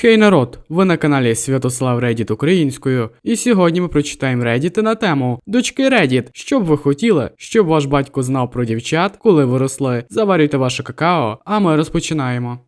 Хей народ! Ви на каналі Святослав Reddit українською, і сьогодні ми прочитаємо Reddit на тему Дочки Reddit. Що б ви хотіли, щоб ваш батько знав про дівчат, коли ви росли? Заварюйте ваше какао, а ми розпочинаємо.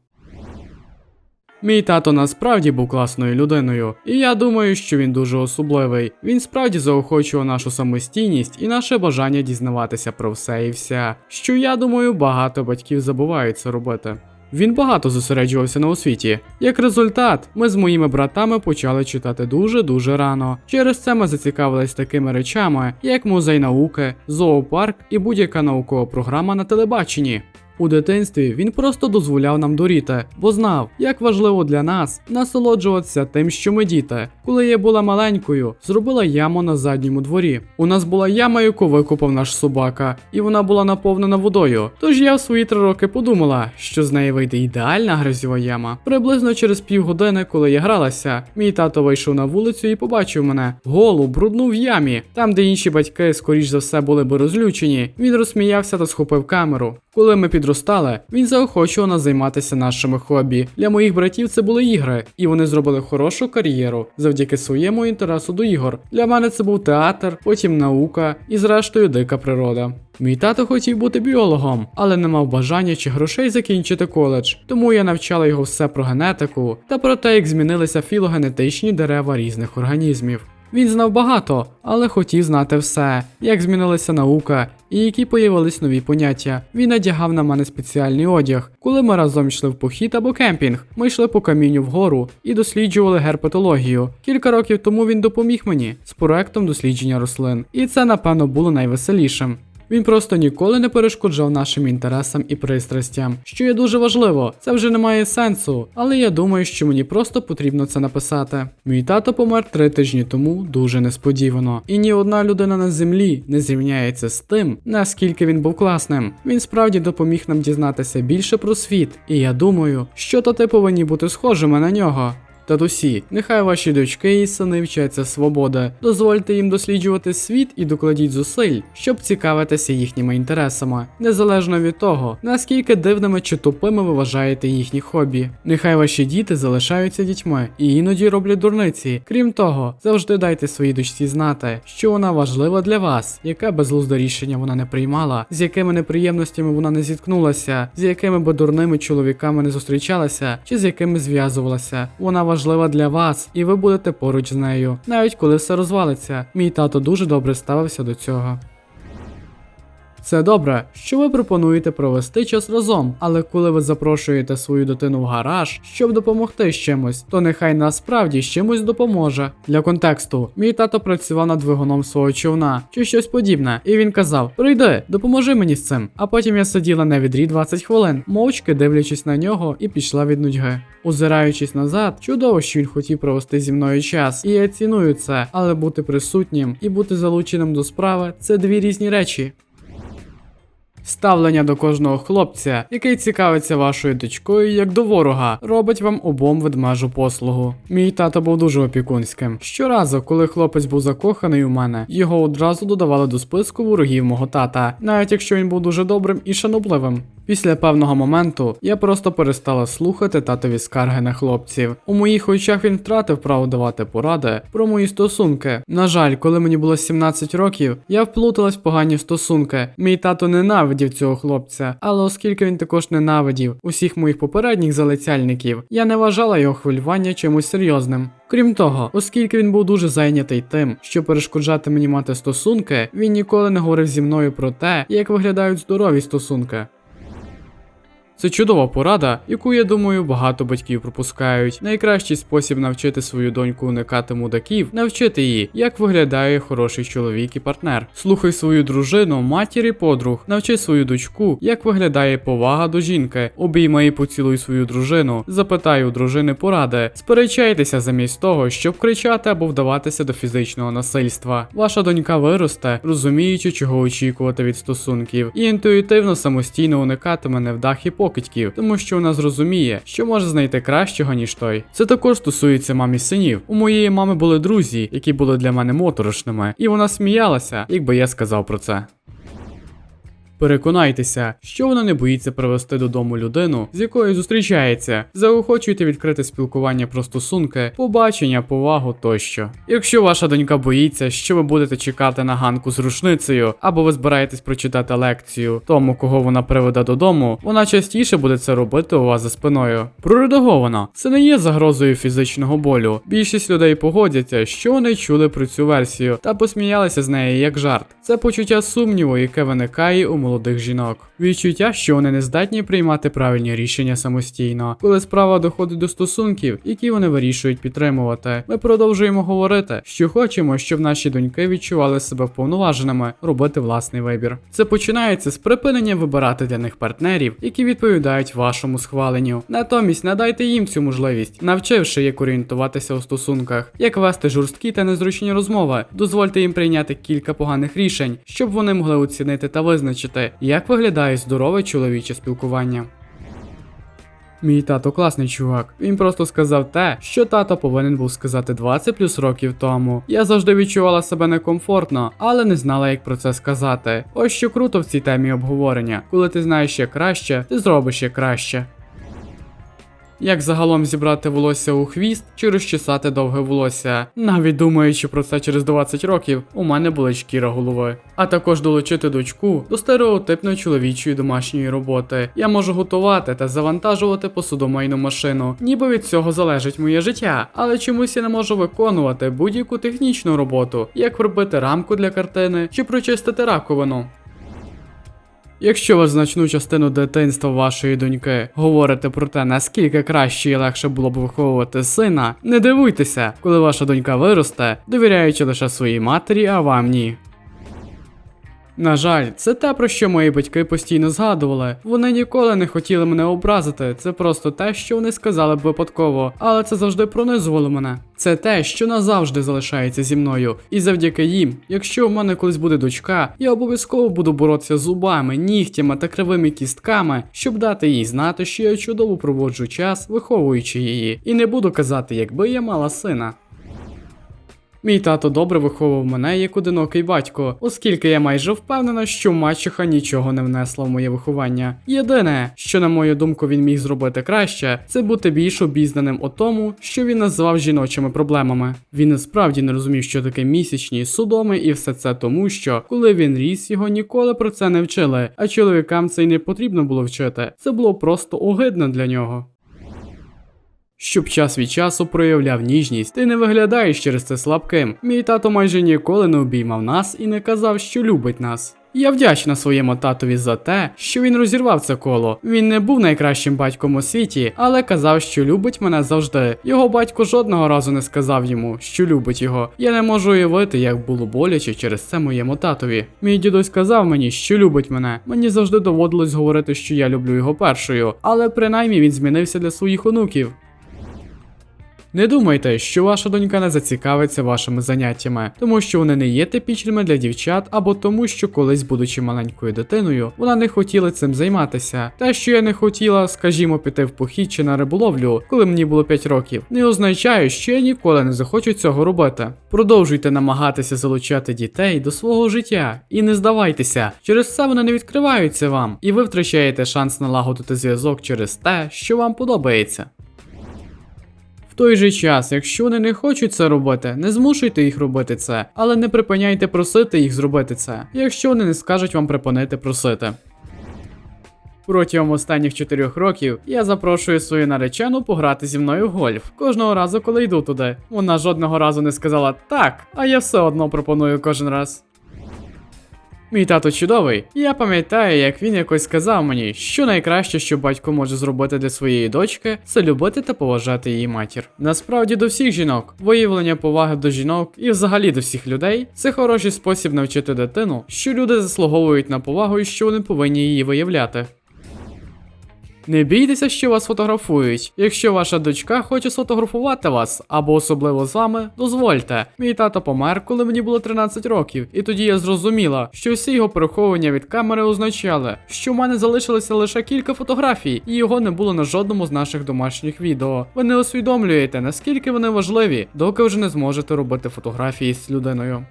Мій тато насправді був класною людиною, і я думаю, що він дуже особливий. Він справді заохочував нашу самостійність і наше бажання дізнаватися про все і вся, що я думаю, багато батьків забувають це робити. Він багато зосереджувався на освіті. Як результат, ми з моїми братами почали читати дуже-дуже рано. Через це ми зацікавились такими речами, як музей науки, зоопарк і будь-яка наукова програма на телебаченні. У дитинстві він просто дозволяв нам доріти, бо знав, як важливо для нас насолоджуватися тим, що ми діти. Коли я була маленькою, зробила яму на задньому дворі. У нас була яма, яку викопав наш собака, і вона була наповнена водою. Тож я в свої три роки подумала, що з неї вийде ідеальна грязьова яма. Приблизно через півгодини, коли я гралася, мій тато вийшов на вулицю і побачив мене голу, брудну в ямі. Там, де інші батьки, скоріш за все, були би розлючені. Він розсміявся та схопив камеру. Коли ми підростали, він заохочував нас займатися нашими хобі. Для моїх братів це були ігри, і вони зробили хорошу кар'єру завдяки своєму інтересу до ігор. Для мене це був театр, потім наука і, зрештою, дика природа. Мій тато хотів бути біологом, але не мав бажання чи грошей закінчити коледж, тому я навчала його все про генетику та про те, як змінилися філогенетичні дерева різних організмів. Він знав багато, але хотів знати все, як змінилася наука і які появились нові поняття. Він надягав на мене спеціальний одяг. Коли ми разом йшли в похід або кемпінг, ми йшли по камінню вгору і досліджували герпетологію. Кілька років тому він допоміг мені з проектом дослідження рослин, і це напевно було найвеселішим. Він просто ніколи не перешкоджав нашим інтересам і пристрастям, що є дуже важливо. Це вже не має сенсу, але я думаю, що мені просто потрібно це написати. Мій тато помер три тижні тому дуже несподівано, і ні одна людина на землі не зрівняється з тим, наскільки він був класним. Він справді допоміг нам дізнатися більше про світ, і я думаю, що тати повинні бути схожими на нього. Татусі, нехай ваші дочки і сини вчаться свободи. Дозвольте їм досліджувати світ і докладіть зусиль, щоб цікавитися їхніми інтересами, незалежно від того, наскільки дивними чи тупими ви вважаєте їхні хобі. Нехай ваші діти залишаються дітьми і іноді роблять дурниці. Крім того, завжди дайте своїй дочці знати, що вона важлива для вас, яке безглузде рішення вона не приймала, з якими неприємностями вона не зіткнулася, з якими би дурними чоловіками не зустрічалася, чи з якими зв'язувалася. Вона важлива для вас, і ви будете поруч з нею, навіть коли все розвалиться. Мій тато дуже добре ставився до цього. Це добре, що ви пропонуєте провести час разом, але коли ви запрошуєте свою дитину в гараж, щоб допомогти з чимось, то нехай насправді з чимось допоможе. Для контексту, мій тато працював над двигуном свого човна чи щось подібне, і він казав: Прийди, допоможи мені з цим. А потім я сиділа на відрі 20 хвилин, мовчки дивлячись на нього, і пішла від нудьги. Озираючись назад, чудово, що він хотів провести зі мною час, і я ціную це, але бути присутнім і бути залученим до справи це дві різні речі. Ставлення до кожного хлопця, який цікавиться вашою дочкою як до ворога, робить вам обом ведмежу послугу. Мій тато був дуже опікунським. Щоразу, коли хлопець був закоханий у мене, його одразу додавали до списку ворогів мого тата, навіть якщо він був дуже добрим і шанобливим. Після певного моменту я просто перестала слухати татові скарги на хлопців. У моїх очах він втратив право давати поради про мої стосунки. На жаль, коли мені було 17 років, я вплуталась в погані стосунки. Мій тато ненавидів цього хлопця, але оскільки він також ненавидів усіх моїх попередніх залицяльників, я не вважала його хвилювання чимось серйозним. Крім того, оскільки він був дуже зайнятий тим, що перешкоджати мені мати стосунки, він ніколи не говорив зі мною про те, як виглядають здорові стосунки. Це чудова порада, яку я думаю багато батьків пропускають. Найкращий спосіб навчити свою доньку уникати мудаків, навчити її, як виглядає хороший чоловік і партнер. Слухай свою дружину, матір і подруг, навчи свою дочку, як виглядає повага до жінки. Обіймай і поцілуй свою дружину, запитай у дружини поради, сперечайтеся замість того, щоб кричати або вдаватися до фізичного насильства. Ваша донька виросте, розуміючи, чого очікувати від стосунків, і інтуїтивно самостійно уникатиме невдах і покидьків, тому що вона зрозуміє, що може знайти кращого, ніж той. Це також стосується мамі синів. У моєї мами були друзі, які були для мене моторошними, і вона сміялася, якби я сказав про це. Переконайтеся, що вона не боїться привести додому людину, з якою зустрічається. Заохочуйте відкрите спілкування про стосунки, побачення, повагу тощо. Якщо ваша донька боїться, що ви будете чекати на ганку з рушницею, або ви збираєтесь прочитати лекцію тому, кого вона приведе додому, вона частіше буде це робити у вас за спиною. Проредаговано, це не є загрозою фізичного болю. Більшість людей погодяться, що вони чули про цю версію та посміялися з неї як жарт. Це почуття сумніву, яке виникає у молодих жінок. Відчуття, що вони не здатні приймати правильні рішення самостійно, коли справа доходить до стосунків, які вони вирішують підтримувати. Ми продовжуємо говорити, що хочемо, щоб наші доньки відчували себе вповноваженими робити власний вибір. Це починається з припинення вибирати для них партнерів, які відповідають вашому схваленню. Натомість надайте їм цю можливість, навчивши як орієнтуватися у стосунках, як вести жорсткі та незручні розмови. Дозвольте їм прийняти кілька поганих рішень, щоб вони могли оцінити та визначити, як виглядає здорове чоловіче спілкування. Мій тато класний чувак. Він просто сказав те, що тато повинен був сказати 20 плюс років тому. Я завжди відчувала себе некомфортно, але не знала, як про це сказати. Ось що круто в цій темі обговорення. Коли ти знаєш ще краще, ти зробиш ще краще. Як загалом зібрати волосся у хвіст чи розчесати довге волосся, навіть думаючи про це через 20 років, у мене була шкіра голови. А також долучити дочку до стереотипної чоловічої домашньої роботи. Я можу готувати та завантажувати посудомийну машину, ніби від цього залежить моє життя, але чомусь я не можу виконувати будь-яку технічну роботу, як пробити рамку для картини чи прочистити раковину. Якщо ви значну частину дитинства вашої доньки говорите про те, наскільки краще і легше було б виховувати сина, не дивуйтеся, коли ваша донька виросте, довіряючи лише своїй матері, а вам ні. На жаль, це те, про що мої батьки постійно згадували. Вони ніколи не хотіли мене образити. Це просто те, що вони сказали б випадково, але це завжди пронизувало мене. Це те, що назавжди залишається зі мною, і завдяки їм, якщо в мене колись буде дочка, я обов'язково буду боротися зубами, нігтями та кривими кістками, щоб дати їй знати, що я чудово проводжу час, виховуючи її, і не буду казати, якби я мала сина. Мій тато добре виховував мене як одинокий батько, оскільки я майже впевнена, що мачеха нічого не внесла в моє виховання. Єдине, що на мою думку він міг зробити краще, це бути більш обізнаним у тому, що він називав жіночими проблемами. Він насправді не розумів, що таке місячні судоми, і все це тому, що коли він ріс, його ніколи про це не вчили, а чоловікам це й не потрібно було вчити. Це було просто огидно для нього. Щоб час від часу проявляв ніжність, ти не виглядаєш через це слабким. Мій тато майже ніколи не обіймав нас і не казав, що любить нас. Я вдячна своєму татові за те, що він розірвав це коло. Він не був найкращим батьком у світі, але казав, що любить мене завжди. Його батько жодного разу не сказав йому, що любить його. Я не можу уявити, як було боляче через це моєму татові. Мій дідусь сказав мені, що любить мене. Мені завжди доводилось говорити, що я люблю його першою, але принаймні він змінився для своїх онуків. Не думайте, що ваша донька не зацікавиться вашими заняттями, тому що вони не є типічними для дівчат, або тому, що колись, будучи маленькою дитиною, вона не хотіла цим займатися. Те, що я не хотіла, скажімо, піти в похід чи на риболовлю, коли мені було 5 років, не означає, що я ніколи не захочу цього робити. Продовжуйте намагатися залучати дітей до свого життя і не здавайтеся, через це вони не відкриваються вам, і ви втрачаєте шанс налагодити зв'язок через те, що вам подобається. Той же час, якщо вони не хочуть це робити, не змушуйте їх робити це, але не припиняйте просити їх зробити це, якщо вони не скажуть вам припинити просити. Протягом останніх 4 років я запрошую свою наречену пограти зі мною в гольф кожного разу, коли йду туди. Вона жодного разу не сказала так, а я все одно пропоную кожен раз. Мій тато чудовий, я пам'ятаю, як він якось сказав мені, що найкраще, що батько може зробити для своєї дочки, це любити та поважати її матір. Насправді до всіх жінок, виявлення поваги до жінок і взагалі до всіх людей це хороший спосіб навчити дитину, що люди заслуговують на повагу і що вони повинні її виявляти. Не бійтеся, що вас фотографують. Якщо ваша дочка хоче сфотографувати вас або особливо з вами, дозвольте. Мій тато помер, коли мені було 13 років, і тоді я зрозуміла, що всі його переховування від камери означали, що в мене залишилося лише кілька фотографій, і його не було на жодному з наших домашніх відео. Ви не усвідомлюєте, наскільки вони важливі, доки вже не зможете робити фотографії з людиною.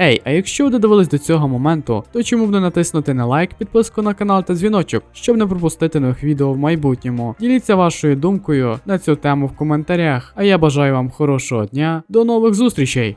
Ей, а якщо ви додивились до цього моменту, то чому б не натиснути на лайк, підписку на канал та дзвіночок, щоб не пропустити нових відео в майбутньому. Діліться вашою думкою на цю тему в коментарях. А я бажаю вам хорошого дня. До нових зустрічей!